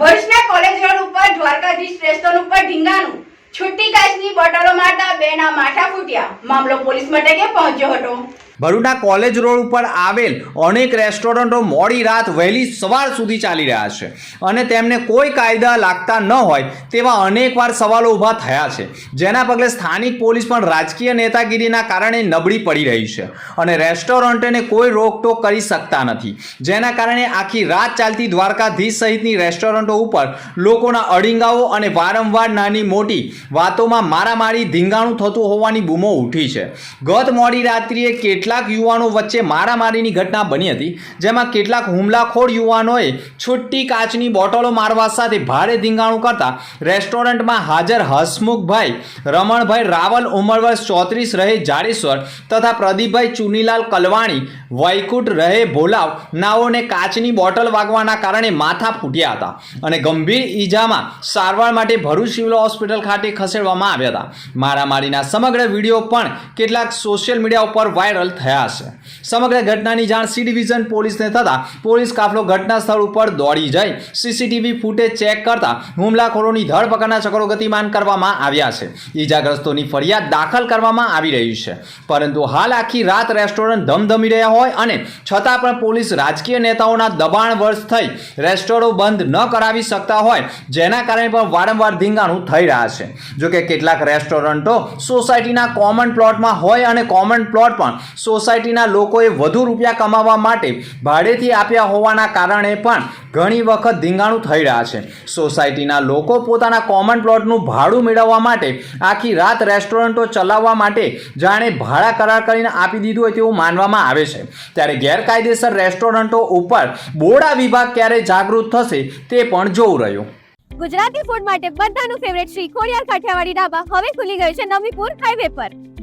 ભરૂચના college road ઉપર Dwarkadhish restaurant ઉપર ઢીંગાનું છુટ્ટી કાચની બોટલો મારતા બેના માથા ફૂટ્યા. મામલો પોલીસ મથકે પહોંચ્યો હતો. ભરૂચના કોલેજ રોડ ઉપર આવેલ અનેક રેસ્ટોરન્ટો મોડી રાત વહેલી સવાર સુધી ચાલી રહ્યા છે. અને તેમને કોઈ કાયદા લાગતા ન હોય તેવા અનેકવાર સવાલો ઊભા થયા છે. જેના પગલે સ્થાનિક પોલીસ પણ રાજકીય નેતાગીરીના કારણે નબળી પડી રહી છે અને રેસ્ટોરન્ટને કોઈ રોકટોક કરી શકતા નથી. જેના કારણે આખી રાત ચાલતી દ્વારકાધીશ સહિતની રેસ્ટોરન્ટો ઉપર લોકોના અડીંગાઓ અને વારંવાર નાની મોટી વાતોમાં મારામારી, ધીંગાણું થતું હોવાની બૂમો ઉઠી છે. ગત મોડી રાત્રિએ કેટલાક યુવાનો વચ્ચે મારામારીની ઘટના બની હતી, જેમાં કેટલાક હુમલાખોર યુવાનોએ છુટ્ટી કાચની બોટલો મારવા સાથે ભારે ધીંગાણું કરતા રેસ્ટોરન્ટમાં હાજર હસમુખભાઈ, રમણભાઈ રાવલ ઉંમર વર્ષ ચોત્રીસ રહે જાડેશ્વર તથા પ્રદીપભાઈ ચુનીલાલ કલવાણી વૈકુટ રહે ભોલાવ, નાઓને કાચની બોટલ વાગવાના કારણે માથા ફૂટ્યા હતા અને ગંભીર ઈજામાં સારવાર માટે ભરૂચ સિવિલ હોસ્પિટલ ખાતે ખસેડવામાં આવ્યા હતા. મારામારીના સમગ્ર વીડિયો પણ કેટલાક સોશિયલ મીડિયા ઉપર વાયરલ થયા છે. સમગ્ર ઘટનાની જાણ સી ડિવિઝન પોલીસને થતાં પોલીસ કાફલો ઘટના સ્થળ ઉપર દોડી જઈ સીસીટીવી ફૂટેજ ચેક કરતા હુમલાખોરોની ધરપકડના ચક્રો ગતિમાન કરવામાં આવ્યા છે. ઈજાગ્રસ્તોની ફરિયાદ દાખલ કરવામાં આવી રહી છે. પરંતુ હાલ આખી રાત રેસ્ટોરન્ટ ધમધમી રહ્યા હોય અને છતાં પણ પોલીસ રાજકીય નેતાઓના દબાણ વર્ષ થઈ રેસ્ટોરો બંધ ન કરાવી શકતા હોય જેના કારણે પણ વારંવાર ધીંગાણું થઈ રહ્યા છે. જોકે કેટલાક રેસ્ટોરન્ટો સોસાયટીના કોમન પ્લોટમાં હોય અને કોમન પ્લોટ પણ સોસાયટીના લોકોએ વધુ રૂપિયા કમાવા માટે ભાડેથી આપ્યા હોવાના કારણે પણ ઘણી વખત ધીંગાણું થઈ રહ્યા છે. સોસાયટીના લોકો પોતાના કોમન પ્લોટનું ભાડું મેળવવા માટે આખી રાત રેસ્ટોરન્ટો ચલાવવા માટે જાણે ભાડા કરાર કરીને આપી દીધું હોય તેવું માનવામાં આવે છે. ત્યારે ગેરકાયદેસર રેસ્ટોરન્ટો ઉપર બોડા વિભાગ ક્યારે જાગૃત થશે તે પણ જોવું રહ્યું. ગુજરાતી ફૂડ માટે બધાનું ફેવરેટ શ્રી ખોડિયાર કાઠિયાવાડી ઢાબા હવે ખુલી ગયું છે નવીપુર હાઈવે પર.